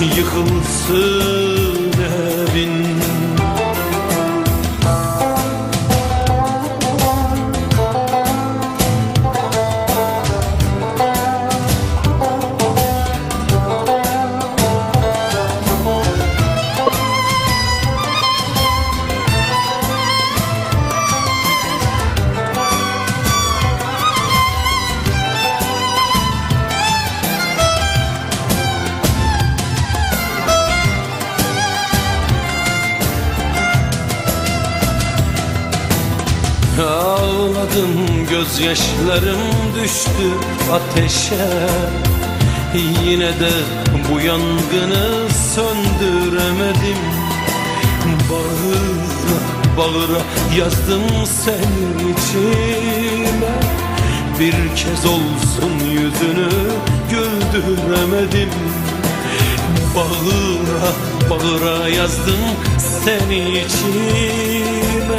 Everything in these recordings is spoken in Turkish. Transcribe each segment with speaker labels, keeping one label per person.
Speaker 1: Yıkılsın Ağladım gözyaşlarım düştü ateşe. Yine de bu yangını söndüremedim. Bağıra bağıra yazdım senin içime. Bir kez olsun yüzünü güldüremedim. Bağıra bağıra yazdım seni içime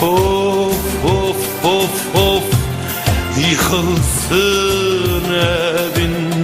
Speaker 1: Of of of of of Yıkılsın evin